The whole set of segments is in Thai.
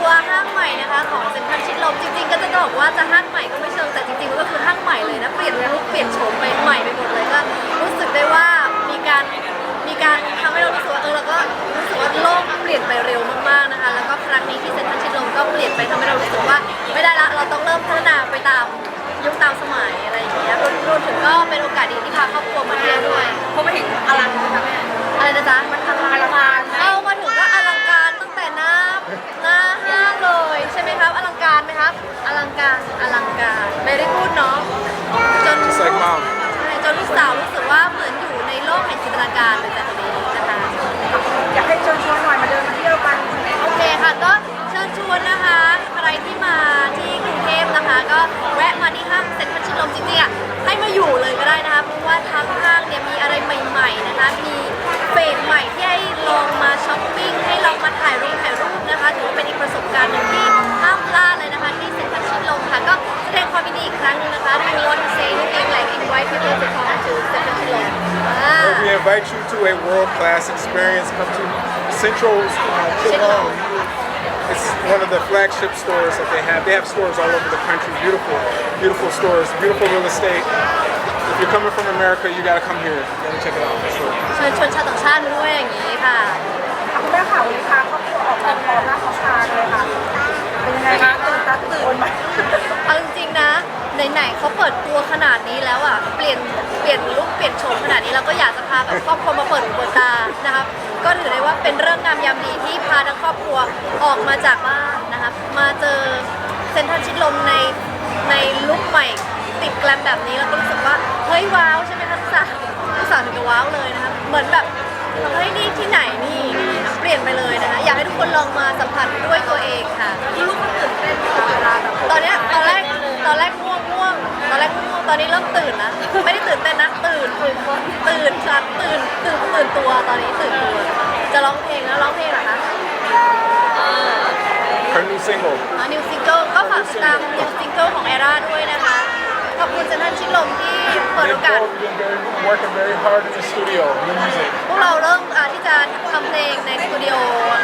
ัวห้างใหม่นะคะ ของเซ็นทรัลชิดลมจริงๆ ก็จะบอกว่าจะห้างใหม่ก็ไม่เชิงแต่จริงๆก็คือห้างใหม่เลยนะเปลี่ยนลุคเปลี่ยนโฉมไปใหม่ไปหมดเลยก็รู้สึกได้ว่ามีการมีการทำให้เรารู้สึกว่าเออเราก็รู้สึกว่าโลกเปลี่ยนไปเร็วมากๆนะคะ แล้วก็ครั้งนี้ที่เซ็นทรัลชิดลมก็เปลี่ยนไปทำให้เรารู้สึกว่า ไม่ได้ละเราต้องเริ่มพัฒนาไปตามยุคตามสมัยอะไรอย่างเงี้ย จน Just like mom ใช่จนลูกสาวรู้สึกว่าเหมือนอยู่ในโลกแห่งจินตนาการเลยจากคนนี้นะคะอยากให้เชิญชวนหน่อยมาเดินมาเที่ยวกันโอเคค่ะก็เชิญชวนนะคะใครที่มาที่กรุงเทพนะคะ ก็แวะมาที่ห้างเซ็นทรัลชิดลมจริงๆอะให้มาอยู่เลยก็ได้นะคะเพราะว่าทั้งห้างเนี่ยมีอะไรใหม่ ๆนะคะ มีเฟสใหม่ที่ให้ลองมาช้อปปิ้งให้ลองมาถ่ายรูปถ่ายรูปนะคะถือว่าเป็นอีกประสบการณ์หนึ่งที่ invite you to a world-class experience. Come to Central's uh, Chillon. It's one of the flagship stores that they have. They have stores all over the country. Beautiful, beautiful stores, beautiful real estate. If you're coming from America, you gotta come here. You gotta check it out for sure. เชิญชวนชาวต่างชาติมาด้วยอย่างนี้ค่ะ คุณแม่ข่าววันนี้พาครอบครัวออกมาพร้อมหน้าพร้อมตาเลยค่ะ เป็นยังไงคะตื่นตาตื่นไหม เอาจริงๆนะ ไหนๆเขาเปิดตัวขนาดนี้แล้วอะเปลี่ยนเปลี่ยนลุคเปลี่ยนโฉมขนาดนี้เราก็อยากจะพาแบบครอบครัวมาเปิดหูเปิดตานะครับก็ถือได้ว่าเป็นเรื่องงามยามดีที่พาทั้งครอบครัวออกมาจากบ้านนะครับมาเจอเซ็นทรัลชิดลมในในลุคใหม่ติดแกลมแบบนี้แล้วก็รู้สึกว่าเฮ้ยว้าวใช่ไหมคะลูกสาวลูกสาวถึงกับว้าวเลยนะครับเหมือนแบบเฮ้ยนี่ที่ไหนนี่นี่นะเปลี่ยนไปเลยนะคะอยากให้ทุกคนลองมาสัมผัสด้วยตัวเองค่ะลูกก็ตื่นเต้นค่ะเวลาแบบตอนเนี้ยตอนแรกตอนแรกง่วงง่วง ตอนแรกง่วงตอนนี้เริ่มตื่นแล้วไม่ได้ตื่นเต้นนะ ตื่น ตื่นตื่นชัดตื่น ตื่น ตื่นตัว ตอนนี้ตื่นตัว จะร้องเพลงแล้วร้องเพลงเหรอคะ Her new single. อ๋อนิวซิงเกิลก็ฝากติดตามนิวซิงเกิลของแอร่าด้วยนะคะ ขอบคุณเซนทรันชิดลมที่เปิด They've โอกาส both been very, working very hard in the studio, the music. พวกเราเริ่มอ่าที่จะทำเพลงในสตูดิโอ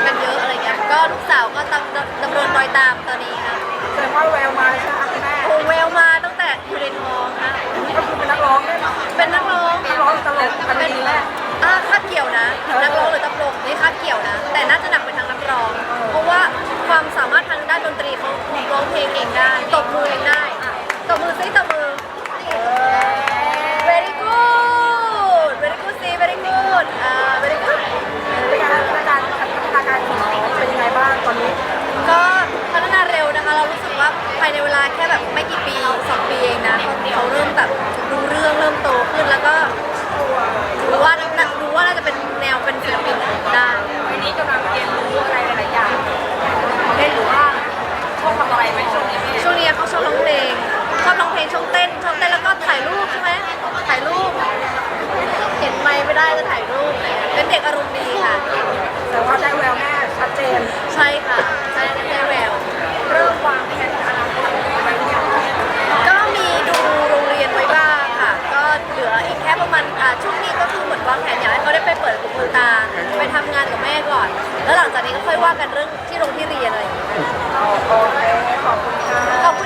กันเยอะอะไรเงี้ย ก็ลูกสาวก็ดำดำเนินรอยตามตอนนี้ค่ะแสดงว่าแววมาใช่ไหมคะคุณแม่โอเวลมาตั้งแต่ อยู่ในท้องค่ะก็คือเป็นนักร้องด้วยเนาะเป็นนักร้อง นักร้องตลก ภายในเวลาแค่แบบไม่กี่ปีสองปีเองนะเขาเริ่มแบบรู้เรื่องเริ่มโตขึ้นแล้วก็ แล้วหลังจากนี้ก็ค่อยว่ากันเรื่องที่โรงที่เรียนอะไรอย่างเงี้ยโอเคขอบคุณค่ะขอบคุณ